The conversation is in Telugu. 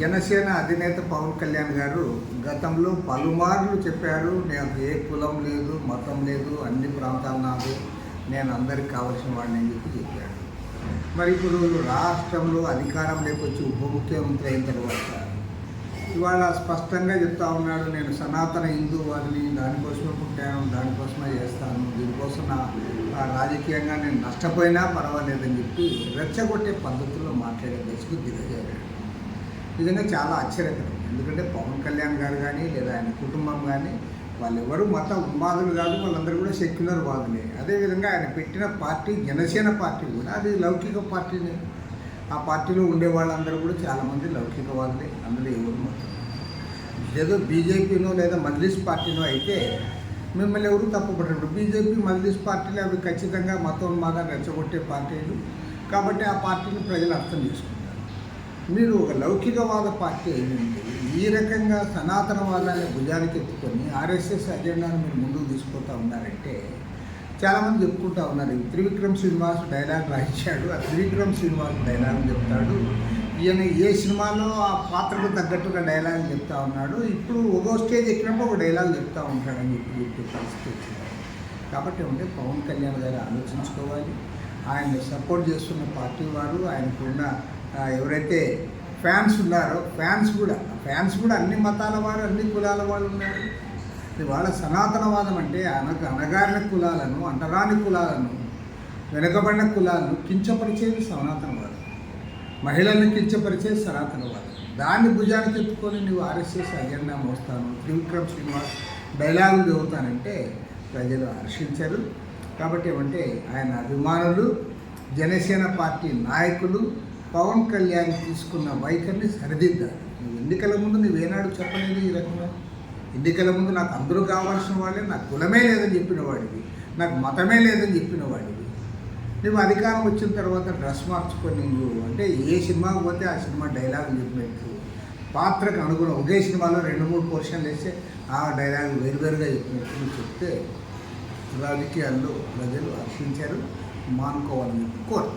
జనసేన అధినేత పవన్ కళ్యాణ్ గారు గతంలో పలుమార్లు చెప్పారు నాకు ఏ కులం లేదు మతం లేదు అన్ని ప్రాంతాలు నాకు నేను అందరికి కావాల్సిన వాడిని అని చెప్పి చెప్పాడు మరి ఇప్పుడు రాష్ట్రంలో అధికారం వచ్చి ఉప ముఖ్యమంత్రి అయిన తర్వాత ఇవాళ స్పష్టంగా చెప్తా ఉన్నాడు నేను సనాతన హిందూ వారిని దానికోసమే పుట్టాను దానికోసమే చేస్తాను దీనికోసం నా ఆ రాజకీయంగా నేను నష్టపోయినా పర్వాలేదని చెప్పి రెచ్చగొట్టే పద్ధతుల్లో మాట్లాడే దశకు దిగజారాడు. నిజంగా చాలా ఆశ్చర్యకరం. ఎందుకంటే పవన్ కళ్యాణ్ గారు కానీ లేదా ఆయన కుటుంబం కానీ వాళ్ళు ఎవరు మత ఉన్మాదులు కాదు వాళ్ళందరూ కూడా సెక్యులర్ వాదులే. అదేవిధంగా ఆయన పెట్టిన పార్టీ జనసేన పార్టీ కూడా అది లౌకిక పార్టీనే. ఆ పార్టీలో ఉండే వాళ్ళందరూ కూడా చాలామంది లౌకికవాదులే అందులో ఎవరు మతం ఏదో బీజేపీనో లేదా మజ్లిస్ పార్టీనో అయితే మిమ్మల్ని ఎవరు తప్పుపడరు బీజేపీ మజ్లిస్ పార్టీలు అవి ఖచ్చితంగా మతోన్మాదాన్ని రెచ్చగొట్టే పార్టీలు. కాబట్టి ఆ పార్టీని ప్రజలు అర్థం చేసుకుంటారు మీరు ఒక లౌకికవాద పార్టీ అయినండి ఈ రకంగా సనాతనవాదాన్ని భుజానికి ఎత్తుకొని ఆర్ఎస్ఎస్ అజెండాను మీరు ముందుకు తీసుకుపోతా ఉన్నారంటే చాలామంది చెప్పుకుంటా ఉన్నారు త్రివిక్రమ్ శ్రీనివాస్ డైలాగ్ రాయించాడు ఆ త్రివిక్రమ్ శ్రీనివాస్ డైలాగ్ చెప్తాడు ఈయన ఏ సినిమాలో ఆ పాత్రకు తగ్గట్టుగా డైలాగ్ చెప్తా ఉన్నాడు ఇప్పుడు ఒక్కో స్టేజ్ ఎక్కినప్పుడు ఒక డైలాగ్ చెప్తా ఉంటాడని చెప్పి చెప్పే పరిస్థితి వచ్చింది. కాబట్టి ఉంటే పవన్ కళ్యాణ్ గారు ఆలోచించుకోవాలి. ఆయన సపోర్ట్ చేస్తున్న పార్టీ వారు ఆయనకున్న ఎవరైతే ఫ్యాన్స్ ఉన్నారో ఫ్యాన్స్ కూడా ఫ్యాన్స్ కూడా అన్ని మతాల వారు అన్ని కులాల వాళ్ళు ఉన్నారు. వాళ్ళ సనాతనవాదం అంటే అనగ అనగారిన కులాలను అంటరాని కులాలను వెనుకబడిన కులాలను కించపరిచేది సనాతనవాదం మహిళల్ని కించపరిచేది సనాతనవాదం దాన్ని భుజానికి ఎత్తుకొని నువ్వు ఆర్ఎస్ఎస్ అజెండా మోస్తాను త్రివిక్రమ్ శ్రీనివాస్ డైలాగులు చదువుతానంటే ప్రజలు హర్షించరు. కాబట్టి ఏమంటే ఆయన అభిమానులు జనసేన పార్టీ నాయకులు పవన్ కళ్యాణ్ తీసుకున్న వైఖరిని సరిదిద్దాలి. నువ్వు ఎన్నికల ముందు నువ్వేనాడు చెప్పలేదు ఈ రకంగా. ఎన్నికల ముందు నాకు అందరూ కావాల్సిన వాళ్ళే నాకు కులమే లేదని చెప్పిన వాడివి నాకు మతమే లేదని చెప్పిన వాడివి. నువ్వు అధికారం వచ్చిన తర్వాత డ్రెస్ మార్చుకొని నువ్వు అంటే ఏ సినిమాకి పోతే ఆ సినిమా డైలాగ్ చెప్పినట్టు పాత్రకు అనుగుణం ఒకే సినిమాలో రెండు మూడు పోర్షన్లు వేస్తే ఆ డైలాగ్ వేరువేరుగా చెప్పినట్టు చెప్తే రాజకీయాల్లో ప్రజలు హర్షించారు మానుకోవాలని కోరు